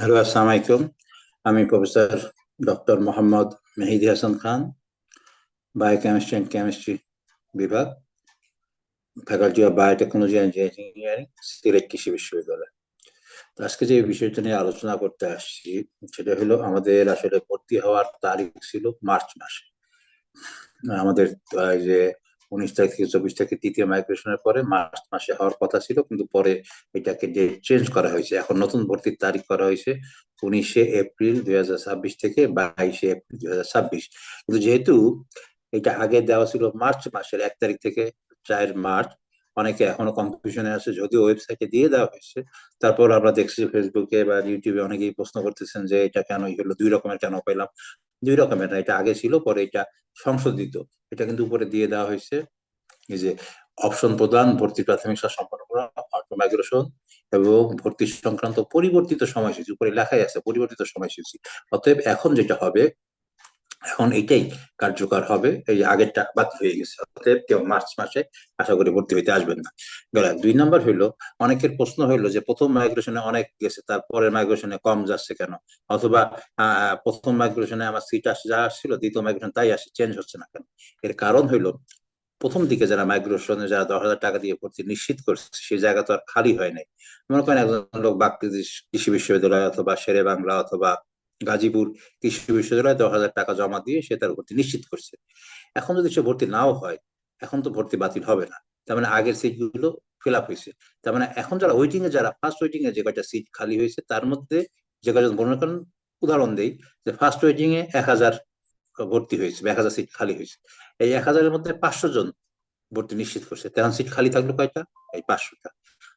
Hello আসসালামু আলাইকুম আমি professor doctor Mohammad Mehedi Hasan Khan biochemistry and chemistry বিভাগ faculty of biotechnology and engineering Sylhet কৃষি বিশ্ববিদ্যালয়। আজকে যে বিষয়টা নিয়ে আলোচনা করতে আসছি, সেটা হলো আমাদের আসলে ভর্তি হওয়ার তারিখ ছিল মার্চ মাসে। আমাদের যে উনিশ তারিখ থেকে চব্বিশ তারিখে তৃতীয় মাইগ্রেশনের পরে মার্চ মাসে হওয়ার কথা ছিল, কিন্তু পরে এটাকে যে চেঞ্জ করা হয়েছে, এখন নতুন ভর্তির তারিখ করা হয়েছে উনিশে এপ্রিল দুই হাজার ছাব্বিশ থেকে বাইশে এপ্রিল দুই হাজার ছাব্বিশ। কিন্তু যেহেতু এটা আগে দেওয়া ছিল মার্চ মাসের এক তারিখ থেকে, চার মার্চ অনেকে এখনও কনফিউশনে আছে, যদিও ওয়েবসাইটে দিয়ে দেওয়া হয়েছে। তারপর আমরা দেখছি ফেসবুকে বা ইউটিউবে অনেকেই প্রশ্ন করতেছেন যে এটা কেন হলো, দুই রকমের কেন পেলাম দুই রকমের না, এটা আগে ছিল, পরে এটা সংশোধিত। এটা কিন্তু উপরে দিয়ে দেওয়া হয়েছে। এই যে অপশন প্রদান, ভর্তি প্রাথমিক সম্পন্ন করা এবং ভর্তি সংক্রান্ত পরিবর্তিত সময়সূচি, উপরে লেখাই আছে, পরিবর্তিত সময়সূচি। অতএব এখন যেটা হবে এখন এটাই কার্যকর হবে। এই আগেরটা বাতিল হয়ে গেছে। অতএব কেউ মার্চ মাসে আশা করি ভর্তি হইতে আসবেন না। গেল দুই নম্বর হইল, অনেকের প্রশ্ন হইল যে প্রথম মাইগ্রেশনে অনেক গেছে তারপরে মাইগ্রেশনে কম যাচ্ছে কেন? অথবা প্রথম মাইগ্রেশনে আমার সিট আসে, যা আসছিল, দ্বিতীয় মাইগ্রেশন তাই আসে চেঞ্জ হচ্ছে না কেন? এর কারণ হইল, প্রথম দিকে যারা মাইগ্রেশনে যারা দশ হাজার টাকা দিয়ে ভর্তি নিশ্চিত করছে, সেই জায়গা তো আর খালি হয় নাই। মনে করেন একজন লোক বাকৃতি কৃষি বিশ্ববিদ্যালয় অথবা শেরে বাংলা অথবা গাজীপুর কৃষি বিশ্ববিদ্যালয়ে দশ হাজার টাকা জমা দিয়ে সে তার ভর্তি নিশ্চিত করছে। এখন যদি সে ভর্তি নাও হয়, এখন তো ভর্তি বাতিল হবে না। তার মানে আগের সিটগুলো ফিল আপ হয়েছে। তার মানে এখন যারা ওয়েটিং এ, যারা ফার্স্ট ওয়েটিং এ যে কয়টা সিট খালি হয়েছে, তার মধ্যে যে কয়জন মনে করেন উদাহরণ দেই যে ফার্স্ট ওয়েটিং এ এক হাজার ভর্তি হয়েছে, এক হাজার সিট খালি হয়েছে। এই এক হাজারের মধ্যে পাঁচশো জন ভর্তি নিশ্চিত করছে। তখন সিট খালি থাকল কয়টা? এই পাঁচশোটা।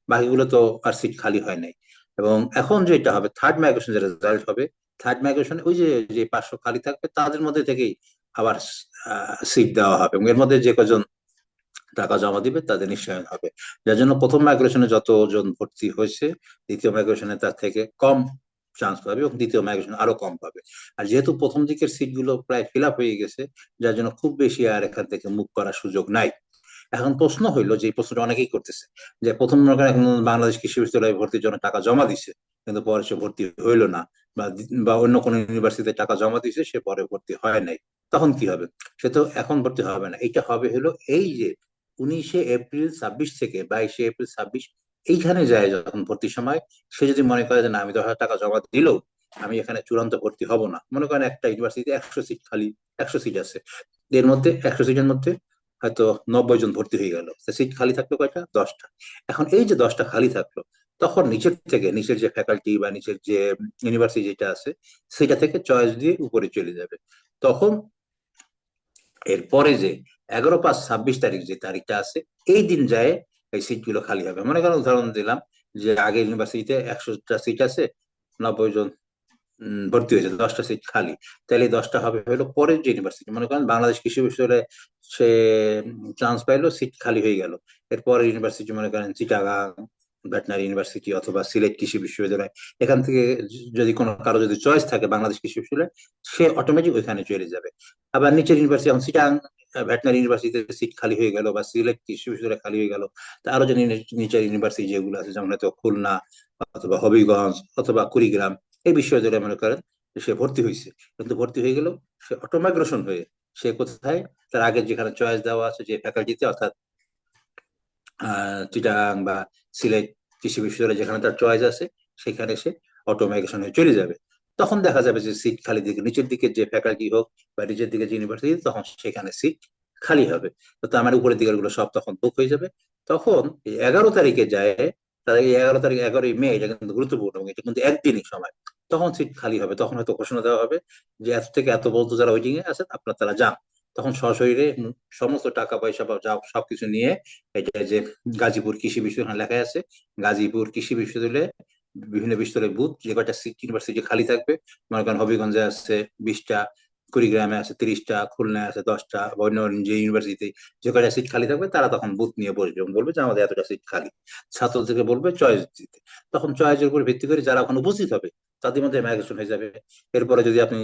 বাকিগুলো তো আর সিট খালি হয় নাই। এবং এখন যেটা হবে থার্ড মাইগ্রেশন যে রেজাল্ট হবে থার্ড মাইগ্রেশন ওই যে যে পাঁচশো খালি থাকবে, তাদের মধ্যে থেকেই আবার সিট দেওয়া হবে এবং এর মধ্যে যে কজন টাকা জমা দিবে, তাদের নিশ্চয়ন হবে। যার জন্য প্রথম মাইগ্রেশনে যতজন ভর্তি হয়েছে, দ্বিতীয় মাইগ্রেশনে তার থেকে কম চান্স পাবে এবং দ্বিতীয় মাইগ্রেশন আরও কম পাবে। আর যেহেতু প্রথম দিকের সিটগুলো প্রায় ফিল আপ হয়ে গেছে, যার জন্য খুব বেশি আর এখান থেকে মুখ করার সুযোগ নাই। এখন প্রশ্ন হইল যে প্রশ্নটা অনেকেই করতেছে যে, প্রথম এখন বাংলাদেশ কৃষি বিশ্ববিদ্যালয়ে ভর্তির জন্য টাকা জমা দিছে, কিন্তু পরে সে ভর্তি হইল না বা বা অন্য কোনো ইউনিভার্সিটিতে টাকা জমা দিছে, সে পরে ভর্তি হয় নাই। তখন কি হবে? সে তো এখন ভর্তি হবে না। এটা হবে হলো এই যে, উনিশে এপ্রিল ছাব্বিশ থেকে বাইশে এপ্রিল ছাব্বিশ, এইখানে যায় যখন ভর্তির সময়, সে যদি মনে করে যে, না, আমি দশ হাজার টাকা জমা দিলেও আমি এখানে চূড়ান্ত ভর্তি হব না। মনে করেন একটা ইউনিভার্সিটিতে একশো সিট খালি, একশো সিট আছে। এর মধ্যে, একশো সিটের মধ্যে হয়তো নব্বই জন ভর্তি হয়ে গেল। সিট খালি থাকল কয়টা? দশটা। এখন এই যে দশটা খালি থাকল, তখন নিচের থেকে, নিচের যে ফ্যাকাল্টি বা নিচের যে ইউনিভার্সিটি যেটা আছে, সেটা থেকে চয়েস দিয়ে উপরে চলে যাবে। তখন এরপরে যে এগারো পাঁচ ছাব্বিশ তারিখ যে তারিখটা আছে, এই দিন যায় এই সিটগুলো খালি হবে। মনে করেন উদাহরণ দিলাম যে আগে ইউনিভার্সিটিতে একশোটা সিট আছে, নব্বই জন ভর্তি হয়েছে, দশটা সিট খালি। তাহলে দশটা হবে হলো পরের যে ইউনিভার্সিটি মনে করেন বাংলাদেশ কৃষি বিশ্ববিদ্যালয়ে সে চান্স পাইলো সিট খালি হয়ে গেল। এরপরে ইউনিভার্সিটি মনে করেন চিটাগাং ভেটেনারি ইউনিভার্সিটি অথবা সিলেট কৃষি বিশ্ববিদ্যালয়, এখান থেকে যদি কোনো কারও যদি চয়েস থাকে বাংলাদেশ কৃষি বিশ্ববিদ্যালয়, সে অটোমেটিক ওইখানে চলে যাবে। আবার নিচের ইউনিভার্সিটি এখন চিটাগাং ভেটেনারি ইউনিভার্সিটিতে সিট খালি হয়ে গেল বা সিলেট কৃষি বিশ্ববিদ্যালয় খালি হয়ে গেল, তা আরও যে নিচের ইউনিভার্সিটি যেগুলো আছে, যেমন হয়তো খুলনা অথবা হবিগঞ্জ অথবা কুড়িগ্রাম এই বিশ্ববিদ্যালয়ে মনে করেন সে ভর্তি হয়েছে কিন্তু ভর্তি হয়ে গেল, সে অটোমাইগ্রেশন হয়ে সে কোথায়? তার আগে যেখানে চয়েস দেওয়া আছে, যে ফ্যাকাল্টিতে, অর্থাৎ চিটাগাং বা সিলেট কৃষি বিশ্ববিদ্যালয়ে যেখানে তার চয়েস আছে, সেখানে সে অটোমাইগ্রেশন হয়ে চলে যাবে। তখন দেখা যাবে যে সিট খালি দিকে, নিচের দিকে যে ফ্যাকাল্টি হোক বা নিচের দিকে যে ইউনিভার্সিটি তখন সেখানে সিট খালি হবে। তো তার মানে উপরের দিকেরগুলো সব তখন বুক হয়ে যাবে। তখন এগারো তারিখে যায় তাদের এগারো তারিখ, এগারোই মে এটা কিন্তু গুরুত্বপূর্ণ এবং এটা কিন্তু একদিনই সময়। তখন সিট খালি হবে, তখন হয়তো ঘোষণা দেওয়া হবে যে এত থেকে এত পর্যন্ত যারা ওয়েটিং এ আছেন আপনারা তারা যান। তখন সশরীরে সমস্ত টাকা পয়সা বা যা সবকিছু নিয়ে এটা যে গাজীপুর কৃষি বিশ্ববিদ্যালয় লেখা আছে, গাজীপুর কৃষি বিশ্ববিদ্যালয়ে বিভিন্ন বিশ্ববিদ্যালয়ের বুথ, যে কয়টা সিট ইউনিভার্সিটি খালি থাকবে। মনে করেন হবিগঞ্জে আছে বিশটা কুড়িগ্রামে আছে তিরিশটা, খুলনায় আছে দশটা বা অন্য যে ইউনিভার্সিটি যে কয়টা সিট খালি থাকবে তারা তখন বুথ নিয়ে বসবে এবং বলবে যে আমাদের এতটা সিট খালি। ছাত্রদেরকে বলবে চয়েস দিতে। তখন চয়েসের উপর ভিত্তি করে যারা ওখানে উপস্থিত হবে তাদের মধ্যে মাইগ্রেশন হয়ে যাবে। এরপরে যদি আপনি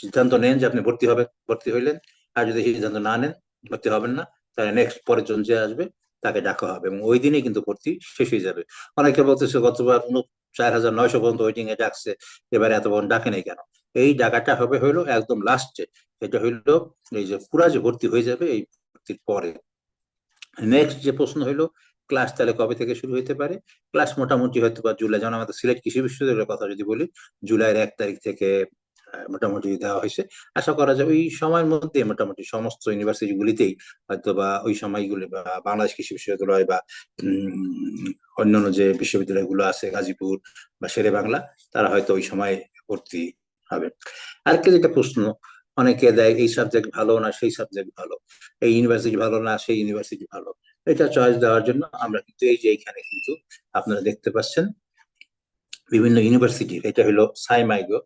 সিদ্ধান্ত নেন যে আপনি ভর্তি হবে, ভর্তি হইলেন আর যদি সিদ্ধান্ত না নেন, ভর্তি হবেন না, তাহলে নেক্সট পরের জন যে আসবে তাকে ডাকা হবে এবং ওই দিনেই কিন্তু ভর্তি শেষ হয়ে যাবে। অনেকে বলতেছে গতবার চার হাজার নয়শো পর্যন্ত ওয়েটিং এ ডাকছে, এবারে এত ডাকে নাই কেন? এই ডাকাটা হবে হইল একদম লাস্টে এটা হইল এই যে পুরা যে ভর্তি হয়ে যাবে এই ভর্তির পরে। নেক্সট যে প্রশ্ন হইল ক্লাস তাহলে কবে থেকে শুরু হতে পারে? ক্লাস মোটামুটি হয়তো বা জুলাই, যেমন আমাদের সিলেট কৃষি বিশ্ববিদ্যালয়ের কথা যদি বলি, জুলাইয়ের এক তারিখ থেকে মোটামুটি দেওয়া হয়েছে। আশা করা যায় ওই সময়ের মধ্যে মোটামুটি সমস্ত ইউনিভার্সিটি গুলিতেই হয়তো বা ওই সময়গুলি বা বাংলাদেশ কৃষি বিশ্ববিদ্যালয় বা অন্যান্য যে বিশ্ববিদ্যালয়গুলো আছে, গাজীপুর বা শেরে বাংলা তারা হয়তো ওই সময় ভর্তি হবে। আরেকটা যেটা প্রশ্ন, অনেকে দেয় এই সাবজেক্ট ভালো না, সেই সাবজেক্ট ভালো। এই ইউনিভার্সিটি ভালো না, সেই ইউনিভার্সিটি ভালো। এটা চয়েস দেওয়ার জন্য আমরা কিন্তু এই যে এখানে কিন্তু আপনারা দেখতে পাচ্ছেন, বিভিন্ন ইউনিভার্সিটি এটা হলো সাইমাইগো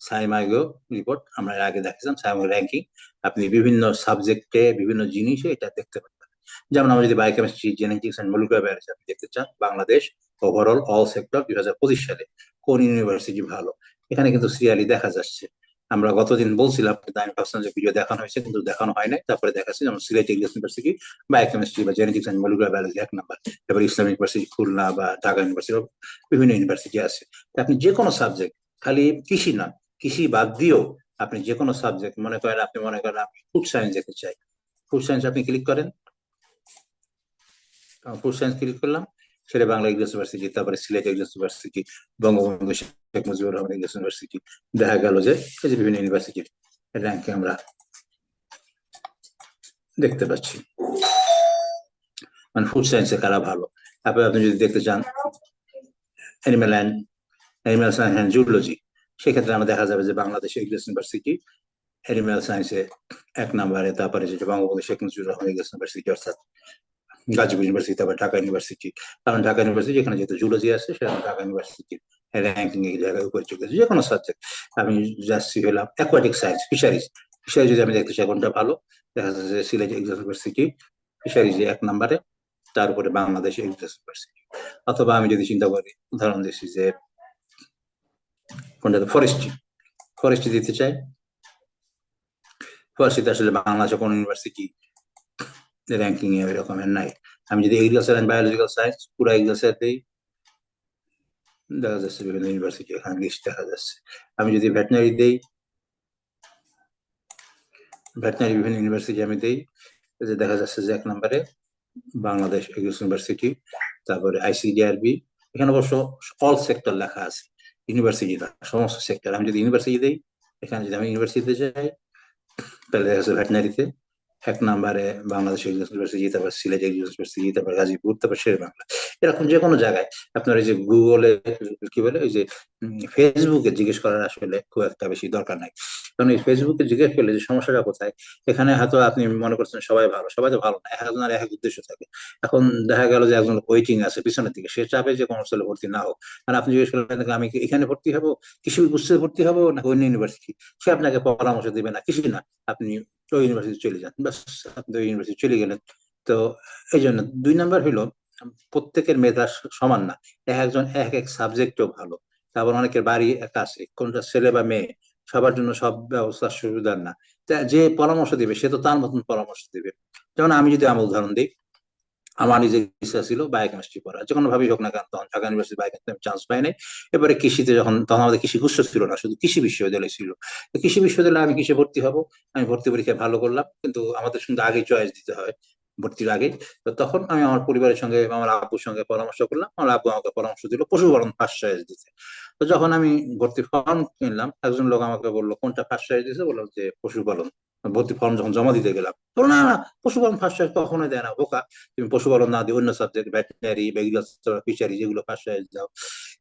সাইমাইগো রিপোর্ট আমরা আগে দেখেছিলাম সাইমাইগো র্যাঙ্কিং আপনি বিভিন্ন সাবজেক্টে বিভিন্ন জিনিসে এটা দেখতে পাবেন যেমন আমরা যদি biochemistry genetics and molecular biology আপনি দেখতে চান, বাংলাদেশ ওভারঅল অল সেক্টর দুই হাজার পঁচিশ সালে কোন ইউনিভার্সিটি ভালো? এখানে কিন্তু সিরিয়ালি দেখা যাচ্ছে। আমরা গতদিন বলছিলাম আমি ভাবছিলাম যে ভিডিও দেখানো হয়েছে, কিন্তু দেখানো হয় নাই। তারপরে দেখাচ্ছি, যেমন সিলেট ইউনিভার্সিটি বায়োকেমিস্ট্রি বা জেনেটিক্স অ্যান্ড মলিকুলার বায়োলজি এক নাম্বার। তারপরে ইসলামিক ইউনিভার্সিটি খুলনা বা ঢাকা ইউনিভার্সিটি বিভিন্ন ইউনিভার্সিটি আছে। আপনি যে কোনো সাবজেক্ট খালি কৃষি না, কৃষি বাদ দিয়েও আপনি যে কোনো সাবজেক্ট মনে করেন আপনি, মনে করেন আপনি ফুড সায়েন্স যেতে চাই। ফুড সায়েন্স আপনি ক্লিক করেন। ফুড সায়েন্স ক্লিক করলাম। সেটা বাংলা ইংলিশ ইউনিভার্সিটি তারপরে Sylhet English university Bangabandhu Sheikh Mujibur Rahman English university দেখা গেল যে এই যে বিভিন্ন ইউনিভার্সিটির র্যাঙ্কে আমরা দেখতে পাচ্ছি। মানে ফুড সায়েন্সে কারা ভালো? তারপরে আপনি যদি দেখতে চান animal and animal science and zoology সেক্ষেত্রে আমরা দেখা যাবে যে বাংলাদেশ ইংলিশ ইউনিভার্সিটি অ্যানিমেল সায়েন্সে এক নম্বরে, তারপরে যেটা বঙ্গবন্ধু শেখ মুজিবুর রহমান ইংলিশ ইউনিভার্সিটি অর্থাৎ গাজীপুর ইউনিভার্সিটি তারপর ঢাকা ইউনিভার্সিটি কারণ ঢাকা ইউনিভার্সিটি যেখানে যেহেতু জুলজি আছে সেখানে ঢাকা ইউনিভার্সিটির র্যাঙ্কিং এর জায়গায় উপরে চলে যে কোনো সাবজেক্ট আমি যাচ্ছি হলাম অ্যাকোয়াটিক সায়েন্স ফিশারিজ ফিশারিজ যদি আমি দেখতে চাই কোনটা ভালো দেখা যাচ্ছে যে সিলেট ইউনিভার্সিটি ফিশারিজে এক নম্বরে তার উপরে বাংলাদেশ ইউনিভার্সিটি অথবা আমি যদি চিন্তা করি উদাহরণ দিচ্ছি যে কোনটা ফরেস্ট্রি ফরেস্ট্রি দিতে চাই ফরেস্ট্রিতে আসলে বাংলাদেশে কোন ইউনিভার্সিটি র্যাঙ্কিং এ এরকমের নাই আমি যদি এগ্রিকালচার অ্যান্ড বায়োলজিক্যাল সায়েন্স পুরো এগ্রিকালচার দিই দেখা যাচ্ছে বিভিন্ন ইউনিভার্সিটি এখানে লিস্ট দেখা যাচ্ছে আমি যদি ভেটেনারি দেই ভেটেনারি বিভিন্ন ইউনিভার্সিটি আমি দেই যে দেখা যাচ্ছে যে এক নম্বরে বাংলাদেশ এগ্রিকালচার ইউনিভার্সিটি তারপরে আইসিডিআরবি এখানে অবশ্য অল সেক্টর লেখা আছে ইউনিভার্সিটি সমস্ত সেক্টর আমি যদি ইউনিভার্সিটি দেই, এখানে যদি আমি ইউনিভার্সিটিতে যাই, তাহলে দেখা যাচ্ছে ভেটেনারিতে এক নাম্বারে বাংলাদেশ ইউনিভার্সিটি পারে সিলেট ইউনিভার্সিটি পারে গাজীপুর তারপর শের বাংলা এরকম যে কোনো জায়গায় আপনার এই যে গুগলে কি বলে, ওই যে ফেসবুকে জিজ্ঞেস করার আসলে খুব একটা বেশি দরকার নাই। কারণ এই ফেসবুকে জিজ্ঞেস করলে যে সমস্যাটা কোথায়? এখানে হয়তো আপনি মনে করছেন সবাই ভালো, সবাই তো ভালো না, এক একজনের এক উদ্দেশ্য থাকে। এখন দেখা গেল যে একজন ওয়েটিং আছে পিছনের দিকে, সে চাপে যে কোনো স্থলে ভর্তি না হোক। আর আপনি জিজ্ঞেস করলেন আমি এখানে ভর্তি হব? কৃষি বুঝতে ভর্তি হব না অন্য ইউনিভার্সিটি সে আপনাকে পরামর্শ দিবে না, কৃষি না, আপনি ওই ইউনিভার্সিটি চলে যান। বাস আপনি ওই ইউনিভার্সিটি চলে গেলেন। তো এই জন্য দুই নাম্বার হইল, প্রত্যেকের মেধা সমান না। এক একজন এক এক সাবজেক্টও ভালো। তারপর অনেকের বাড়ি কাছে কোনটা ছেলে বা মেয়ে? সবার জন্য সব ব্যবস্থা সুবিধার না। যে পরামর্শ দিবে, সে তো তার মতন পরামর্শ দিবে। যেমন আমি যদি আমার উদাহরণ দিই, আমার নিজের ইচ্ছা ছিল বায়োকেমিস্ট্রি পড়া যে কোনো ভাবেই হোক না কেন, তখন ঢাকা ইউনিভার্সিটি বায়োকেমিস্ট্রি আমি চান্স পাই নাই। এবারে কৃষিতে যখন, তখন আমাদের কৃষি গুচ্ছ ছিল না, শুধু কৃষি বিশ্ববিদ্যালয় ছিল। কৃষি বিশ্ববিদ্যালয়ে আমি কিসে ভর্তি হব? আমি ভর্তি পরীক্ষায় ভালো করলাম, কিন্তু আমাদের সঙ্গে আগে চয়েস দিতে হয়। ভর্তির আগে তো তখন আমি আমার পরিবারের সঙ্গে আমার আব্বুর সঙ্গে পরামর্শ করলাম। আমার আব্বু আমাকে পরামর্শ দিল, পশুপালন ফার্স্ট চয়েস দিতে। তো যখন আমি ভর্তি ফর্ম কিনলাম, একজন লোক আমাকে বলল, কোনটা ফার্স্ট সাইজ দিয়েছে? বললাম যে, পশুপালন। ভর্তি ফর্ম যখন জমা দিতে গেলাম। বলল, না না, পশুপালন ফার্স্ট সাইজ কখনোই দেয় না, বোকা। তুমি পশুপালন না দিয়ে অন্য সাবজেক্ট ভেটেনারি ফিশারি যেগুলো ফার্স্ট সাইজ দাও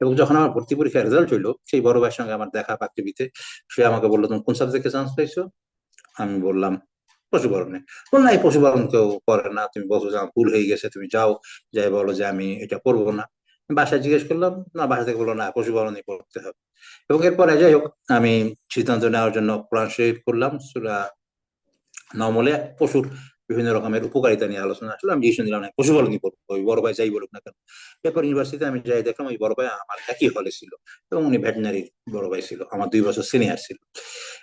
এবং যখন আমার ভর্তি পরীক্ষার রেজাল্ট হইল, সেই বড় ভাইয়ের সঙ্গে আমার দেখা পাকটিভিতে সে আমাকে বলল, তুমি কোন সাবজেক্টে চান্স পাইছো? আমি বললাম পশুপালনে বল না এই পশুপালন কেউ করে না তুমি বলছো যে ভুল হয়ে গেছে তুমি যাও যাই বলো যে আমি এটা করব না বাসায় জিজ্ঞেস করলাম না বাসা থেকে বলল না পশুপালনই করতে হবে এবং এরপরে যাই হোক আমি সিদ্ধান্ত নেওয়ার জন্য কোরআন শরীফ করলাম সুরা নমলে পশুর বিভিন্ন রকমের উপকারিতা নিয়ে আলোচনা আসলে আমি ডিসিশন নিলাম না পশুপালনই করব ওই বড় ভাই যাই বলুক না কেন এরপর ইউনিভার্সিটিতে আমি যাই দেখলাম ওই বড় ভাই আমার একই হলে ছিল এবং উনি ভেটেনারি বড় ভাই ছিল আমার দুই বছর সিনিয়র ছিল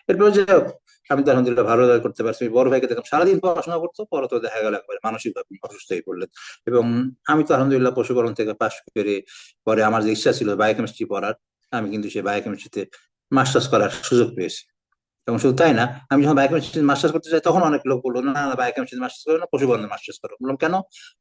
এরপর যে আমি তো আলহামদুলিল্লাহ ভালো করতে পারছি। বড় ভাইকে দেখলাম, সারাদিন পড়াশোনা করতো পরে তো দেখা গেল একবার মানসিক ভাবে অসুস্থ হয়ে পড়লেন এবং আমি তো আলহামদুলিল্লাহ পশুপালন থেকে পাশ করে পরে আমার যে ইচ্ছা ছিল বায়োকেমিস্ট্রি পড়ার, আমি কিন্তু সেই বায়োকেমিস্ট্রিতে মাস্টার্স করার সুযোগ পেয়েছি। এবং শুধু তাই না? আমি যখন বায়োকেমিস্ট্রি মাস্টার্স করতে চাই তখন অনেক লোক বলল, না না বায়োকেমিস্ট্রি মাস্টার্স করো না পশুপালনে মাস্টার্স করো। বললাম, কেন?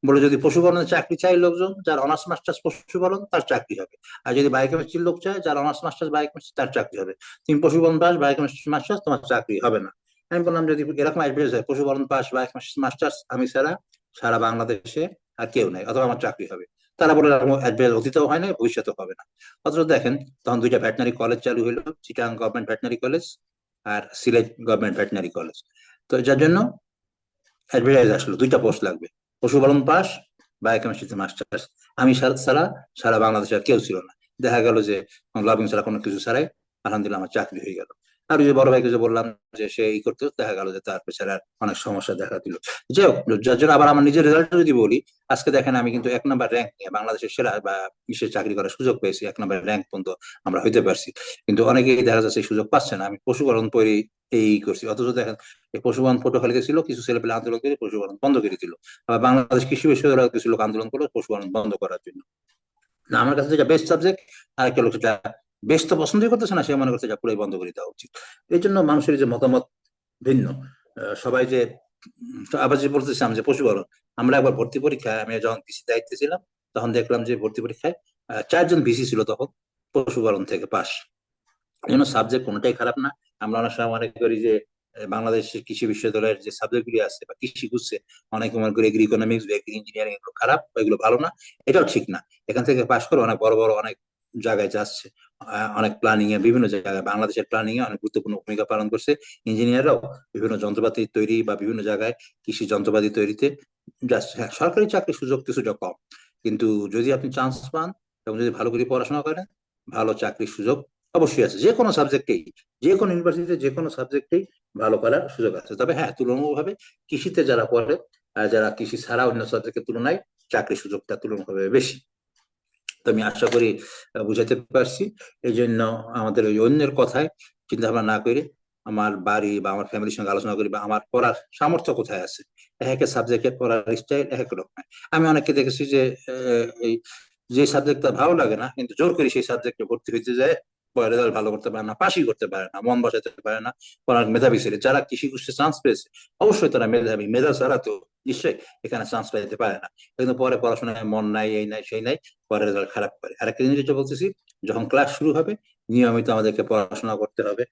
বলে যদি পশুপালনে চাকরি চাই লোকজন, যার অনার্স মাস্টার্স পশুপালন তার চাকরি হবে। আর যদি বায়োকেমিস্ট্রির লোক চায়, যার অনার্স মাস্টার্স বায়োকেমিস্ট্রি তার চাকরি হবে। তুমি পশুপালন পাস বায়োকেমিস্ট্রি মাস্টার্স তোমার চাকরি হবে না। আমি বললাম, যদি এরকম অ্যাডভাইস হয় পশুপালন পাস বায়োকেমিস্ট্রি মাস্টার্স আমি ছাড়া সারা বাংলাদেশে আর কেউ নাই, অথবা আমার চাকরি হবে। তারা বলে অ্যাডভাইস অতীতেও হয় না ভবিষ্যতেও হবে না। অথচ দেখেন, তখন দুইটা ভেটেনারি কলেজ চালু হলো চিটাং গভর্নমেন্ট ভেটেনারি কলেজ আর সিলেট গভর্নমেন্ট ভেটেনারি কলেজ তো যার জন্য অ্যাডভার্টাইজ আসলো, দুইটা পোস্ট লাগবে। পশুপালন পাস বায়োকেমিস্ট্রিতে মাস্টার্স আমি ছাড়া সারা বাংলাদেশে কেউ ছিল না। দেখা গেল যে লবিং ছাড়া কোনো কিছু ছাড়াই আলহামদুলিল্লাহ আমার চাকরি হয়ে গেল। আর ওই যে বড় ভাইকে যে বললাম যে সে এই করতে, দেখা গেল যে তার পেছনে আর অনেক সমস্যা দেখা দিল। যাই হোক, যার জন্য আবার আমার নিজের রেজাল্ট যদি বলি, আজকে দেখেন আমি কিন্তু এক নম্বর র্যাঙ্ক নিয়ে বাংলাদেশের সেরা বা বিশ্বের চাকরি করার সুযোগ পেয়েছি, এক নম্বর র্যাঙ্ক পর্যন্ত আমরা হইতে পারছি। কিন্তু অনেকেই দেখা যাচ্ছে সুযোগ পাচ্ছে না। আমি পশুপালন পরে এই করছি। অথচ দেখেন পশুপালন পটুয়াখালীতে ছিল কিছু ছেলে পেলে আন্দোলন করে পশুপালন বন্ধ করে দিল। আবার বাংলাদেশ কৃষি বিশ্ববিদ্যালয় কিছু লোক আন্দোলন করল পশুপালন বন্ধ করার জন্য। না, আমার কাছে যেটা বেস্ট সাবজেক্ট আর একটা লোক সেটা বেশ তো পছন্দই করতেছে না, সে মনে করছে, যা, পুরোই বন্ধ করে দেওয়া উচিত। এই জন্য মানুষের যে মতামত ভিন্ন। সবাই যে আবার যে বলতেছিলাম যে পশুপালন, আমরা একবার ভর্তি পরীক্ষায়, আমি যখন ভিসি দায়িত্বে ছিলাম, তখন দেখলাম যে ভর্তি পরীক্ষায় চারজন ভিসি ছিল তখন, পশুপালন থেকে এই জন্য সাবজেক্ট কোনোটাই খারাপ না। আমরা অনেক সময় মনে করি যে বাংলাদেশের কৃষি বিশ্ববিদ্যালয়ের যে সাবজেক্ট গুলি আছে বা কৃষি বুঝছে অনেকে মনে করি এগ্রি ইকোনমিক্স বা এগ্রি ইঞ্জিনিয়ারিং এগুলো খারাপ বা এগুলো ভালো না। এটাও ঠিক না। এখান থেকে পাশ করে অনেক বড় বড় অনেক জায়গায় যাচ্ছে। অনেক প্ল্যানিং এ, বিভিন্ন জায়গায়, বাংলাদেশের প্ল্যানিং এ অনেক গুরুত্বপূর্ণ ভূমিকা পালন করছে। ইঞ্জিনিয়াররাও বিভিন্ন যন্ত্রপাতি তৈরি বা বিভিন্ন জায়গায় কৃষি যন্ত্রপাতি তৈরিতে যাচ্ছে হ্যাঁ সরকারি চাকরির সুযোগ কিছুটা কম। কিন্তু যদি আপনি চান্স পান, এবং যদি ভালো করে পড়াশোনা করেন, ভালো চাকরির সুযোগ অবশ্যই আছে। যে কোনো সাবজেক্টেই যে কোনো ইউনিভার্সিটিতে যে কোনো সাবজেক্টেই ভালো করার সুযোগ আছে। তবে হ্যাঁ তুলনামূলকভাবে কৃষিতে যারা পড়ে যারা কৃষি ছাড়া অন্য সাবজেক্টের তুলনায় চাকরির সুযোগটা তুলনামূলকভাবে বেশি। আমি আশা করি বুঝাতে পারছি। এই জন্য আমাদের ওই অন্যের কথায় চিন্তা ভাবনা না করে আমার বাড়ি বা আমার ফ্যামিলির সঙ্গে আলোচনা করি বা আমার পড়ার সামর্থ্য কোথায় আছে? এক সাবজেক্টে পড়ার স্টাইল এক এক রকম আমি অনেককে দেখেছি যে এই যে সাবজেক্টটা ভালো লাগে না, কিন্তু জোর করে সেই সাবজেক্টে ভর্তি হইতে যায়। রেজাল্ট ভালো করতে পারে না, পাশই করতে পারে না, মন বসাতে পারে না, পড়ার মেধাবী ছেলে, যারা কৃষি কুষে চান্স পেয়েছে, অবশ্যই তারা মেধাবী, মেধা ছাড়া তো নিশ্চয়ই এখানে চান্স পাইতে পারে না। কিন্তু পরে পড়াশোনায় মন নাই, এই নাই, সেই নাই, পরে রেজাল্ট খারাপ করে। আরেকটা জিনিস যেটা বলতেছি, যখন ক্লাস শুরু হবে, নিয়মিত আমাদেরকে পড়াশোনা করতে হবে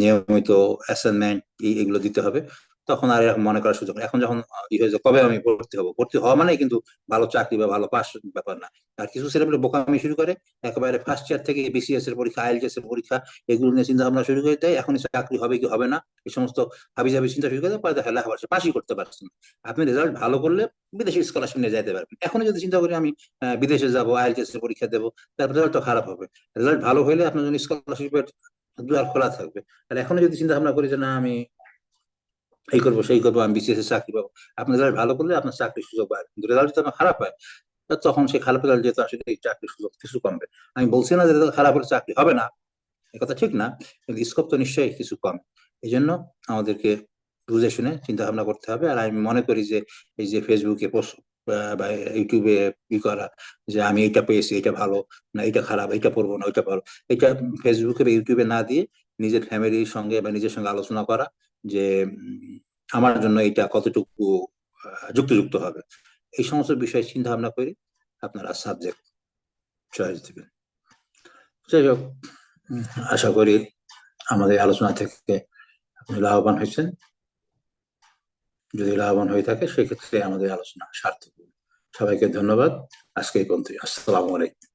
নিয়মিত অ্যাসাইনমেন্ট এগুলো দিতে হবে। তখন আর এরকম মনে করার সুযোগ এখন যখন ই হয়েছে কবে আমি ভর্তি হব? ভর্তি হওয়া মানে কিন্তু ভালো চাকরি বা ভালো পাস ব্যাপার না। আর কিছু ছেলেমেলে বোকামি শুরু করে, একেবারে ফার্স্ট ইয়ার থেকে বিসিএস এর পরীক্ষা আইএলটিএস এর পরীক্ষা, এগুলো নিয়ে চিন্তা ভাবনা শুরু করে দেয়। এখন চাকরি হবে কি হবে না, এই সমস্ত হাবি জাবি চিন্তা শুরু করে পরে দেখা লেখা লেখাপড়া পাশই করতে পারছেন আপনি রেজাল্ট ভালো করলে বিদেশি স্কলারশিপ নিয়ে যেতে পারবেন। এখন যদি চিন্তা করি আমি বিদেশে যাব আইএলটিএস এর পরীক্ষা দেবো তারপর রেজাল্টটা খারাপ হবে। রেজাল্ট ভালো হলে আপনার জন্য স্কলারশিপের দুয়ার খোলা থাকবে। আর এখন যদি চিন্তা ভাবনা করি যে না, আমি এই করব, সেই করব, আমি বিসিএস চাকরি পাবো। আপনি রেজাল্ট ভালো করলে আপনার চাকরির সুযোগ বাড়বে কিন্তু রেজাল্ট যদি আমার খারাপ হয় তখন সেই খারাপ রেজাল্ট যেহেতু আসলে এই চাকরির সুযোগ কিছু কমবে। আমি বলছি না যে খারাপ হলে চাকরি হবে না কথা ঠিক না, কিন্তু স্কোপ তো নিশ্চয়ই কিছু কম। এই জন্য আমাদেরকে বুঝে শুনে চিন্তা ভাবনা করতে হবে, আর আমি মনে করি যে এই যে ফেসবুকে পোস্ট বা ইউটিউবে ই করা, যে আমি এটা পেয়েছি এটা ভালো, না এটা খারাপ এটা পড়ব না, ওইটা ভালো এটা ফেসবুকে বা ইউটিউবে না দিয়ে নিজের ফ্যামিলির সঙ্গে বা নিজের সঙ্গে আলোচনা করা, যে আমার জন্য এটা কতটুকু যুক্তিযুক্ত হবে? এই সমস্ত বিষয়ে চিন্তা ভাবনা করে আপনারা সাবজেক্ট চয়েস দিবেন। যাই হোক আশা করি আমাদের আলোচনা থেকে আপনি লাভবান হয়েছেন। যদি লাভবান হয়ে থাকে, সেক্ষেত্রে আমাদের আলোচনা সার্থক সবাইকে ধন্যবাদ। আজকে এই পর্যন্ত আসসালামু আলাইকুম।